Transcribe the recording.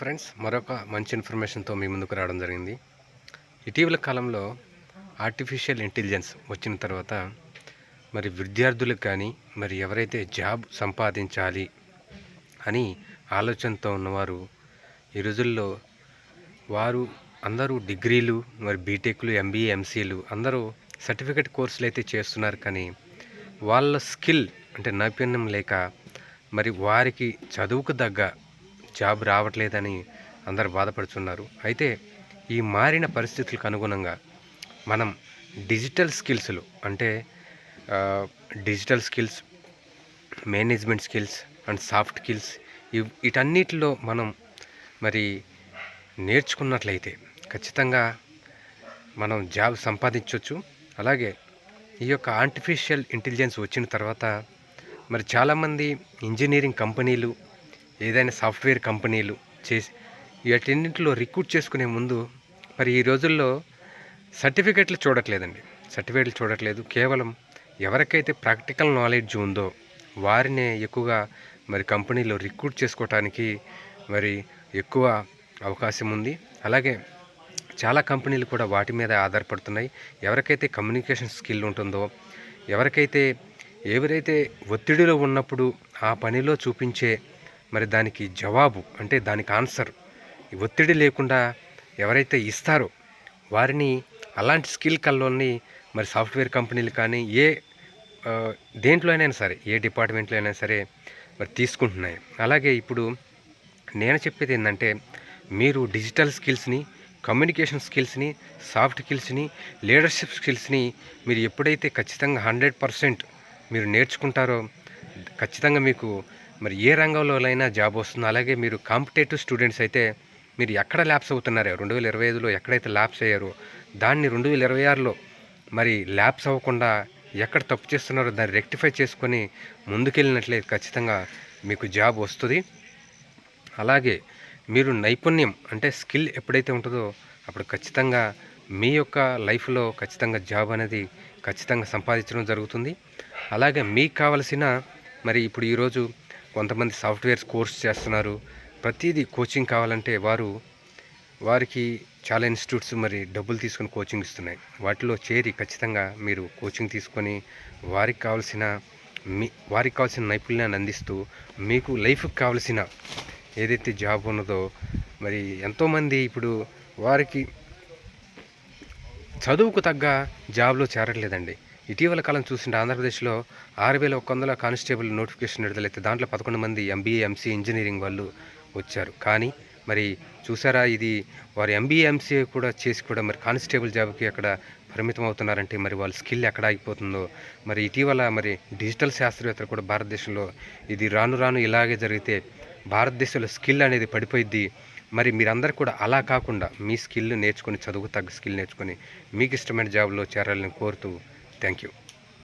Friends మరొక మంచి ఇన్ఫర్మేషన్తో మీ ముందుకు రావడం జరిగింది. ఇటీవల కాలంలో ఆర్టిఫిషియల్ ఇంటెలిజెన్స్ వచ్చిన తర్వాత మరి విద్యార్థులకు కానీ మరి ఎవరైతే జాబ్ సంపాదించాలి అని ఆలోచనతో ఉన్నవారు ఈ రోజుల్లో వారు అందరూ డిగ్రీలు మరి బీటెక్లు ఎంబీఏ ఎంసీలు అందరూ సర్టిఫికెట్ కోర్సులు అయితే చేస్తున్నారు కానీ వాళ్ళ స్కిల్ అంటే నైపుణ్యం లేక మరి వారికి చదువుకు తగ్గ జాబ్ రావట్లేదని అందరు బాధపడుతున్నారు. అయితే ఈ మారిన పరిస్థితులకు అనుగుణంగా మనం డిజిటల్ స్కిల్స్లు అంటే digital skills management skills and soft skills ఇవి వీటన్నిటిలో మనం మరి నేర్చుకున్నట్లయితే ఖచ్చితంగా మనం జాబ్ సంపాదించవచ్చు అలాగే ఈ యొక్క ఆర్టిఫిషియల్ ఇంటెలిజెన్స్ వచ్చిన తర్వాత మరి చాలామంది ఇంజనీరింగ్ కంపెనీలు ఏదైనా సాఫ్ట్వేర్ కంపెనీలు చేసి వీటన్నింటిలో రిక్రూట్ చేసుకునే ముందు మరి ఈ రోజుల్లో సర్టిఫికెట్లు చూడట్లేదండి. సర్టిఫికెట్లు చూడట్లేదు. కేవలం ఎవరికైతే ప్రాక్టికల్ నాలెడ్జ్ ఉందో వారినే ఎక్కువగా మరి కంపెనీలో రిక్రూట్ చేసుకోవటానికి మరి ఎక్కువ అవకాశం ఉంది. అలాగే చాలా కంపెనీలు కూడా వాటి మీద ఆధారపడుతున్నాయి. ఎవరికైతే కమ్యూనికేషన్ స్కిల్ ఉంటుందో ఎవరికైతే ఎవరైతే ఒత్తిడిలో ఉన్నప్పుడు ఆ పనిలో చూపించే మరి దానికి జవాబు అంటే దానికి ఆన్సర్ ఒత్తిడి లేకుండా ఎవరైతే ఇస్తారో వారిని అలాంటి స్కిల్ కల్లోని మరి సాఫ్ట్వేర్ కంపెనీలు కానీ ఏ దేంట్లో అయినా సరే ఏ డిపార్ట్మెంట్లో అయినా సరే మరి తీసుకుంటున్నాయి. అలాగే ఇప్పుడు నేను చెప్పేది ఏంటంటే మీరు డిజిటల్ స్కిల్స్ని కమ్యూనికేషన్ స్కిల్స్ని సాఫ్ట్ స్కిల్స్ని లీడర్షిప్ స్కిల్స్ని మీరు ఎప్పుడైతే ఖచ్చితంగా హండ్రెడ్ పర్సెంట్ మీరు నేర్చుకుంటారో ఖచ్చితంగా మీకు మరి ఏ రంగంలోనైనా జాబ్ వస్తుంది. అలాగే మీరు కాంపిటేటివ్ స్టూడెంట్స్ అయితే మీరు ఎక్కడ ల్యాబ్స్ అవుతున్నారో? రెండు వేల ఇరవై ఐదులో ఎక్కడైతే ల్యాబ్స్ అయ్యారో దాన్ని రెండు వేల ఇరవై ఆరులో మరి ల్యాబ్స్ అవ్వకుండా ఎక్కడ తప్పు చేస్తున్నారో దాన్ని రెక్టిఫై చేసుకొని ముందుకెళ్ళినట్లయితే ఖచ్చితంగా మీకు జాబ్ వస్తుంది. అలాగే మీరు నైపుణ్యం అంటే స్కిల్ ఎప్పుడైతే ఉంటుందో అప్పుడు ఖచ్చితంగా మీ యొక్క లైఫ్లో ఖచ్చితంగా జాబ్ అనేది ఖచ్చితంగా సంపాదించడం జరుగుతుంది. అలాగే మీకు కావలసిన మరి ఇప్పుడు ఈరోజు కొంతమంది సాఫ్ట్వేర్స్ కోర్స్ చేస్తున్నారు. ప్రతిదీ కోచింగ్ కావాలంటే వారు వారికి చాలా ఇన్స్టిట్యూట్స్ మరి డబ్బులు తీసుకొని కోచింగ్ ఇస్తున్నాయి. వాటిలో చేరి ఖచ్చితంగా మీరు కోచింగ్ తీసుకొని వారికి కావాల్సిన మీ వారికి కావాల్సిన నైపుణ్యాన్ని అందిస్తూ మీకు లైఫ్కి కావాల్సిన ఏదైతే జాబ్ ఉన్నదో మరి ఎంతోమంది ఇప్పుడు వారికి చదువుకు తగ్గ జాబ్లో చేరట్లేదండి. ఇటీవల కాలం చూసిన ఆంధ్రప్రదేశ్లో ఆరు వేల ఒక వందల కానిస్టేబుల్ నోటిఫికేషన్ విడుదలైతే దాంట్లో పదకొండు మంది ఎంబీఏ ఎంసీ ఇంజనీరింగ్ వాళ్ళు వచ్చారు. కానీ మరి చూసారా ఇది వారు ఎంబీఏ ఎంసీఏ కూడా చేసి కూడా మరి కానిస్టేబుల్ జాబ్కి అక్కడ పరిమితం అవుతున్నారంటే మరి వాళ్ళ స్కిల్ ఎక్కడ ఆగిపోతుందో మరి ఇటీవల మరి డిజిటల్ శాస్త్రవేత్తలు కూడా భారతదేశంలో ఇది రాను రాను ఇలాగే జరిగితే భారతదేశంలో స్కిల్ అనేది పడిపోయిద్ది. మరి మీరందరూ కూడా అలా కాకుండా మీ స్కిల్ నేర్చుకొని చదువుకు తగ్గ స్కిల్ నేర్చుకొని మీకు ఇష్టమైన జాబ్లో చేరాలని కోరుతూ Thank you.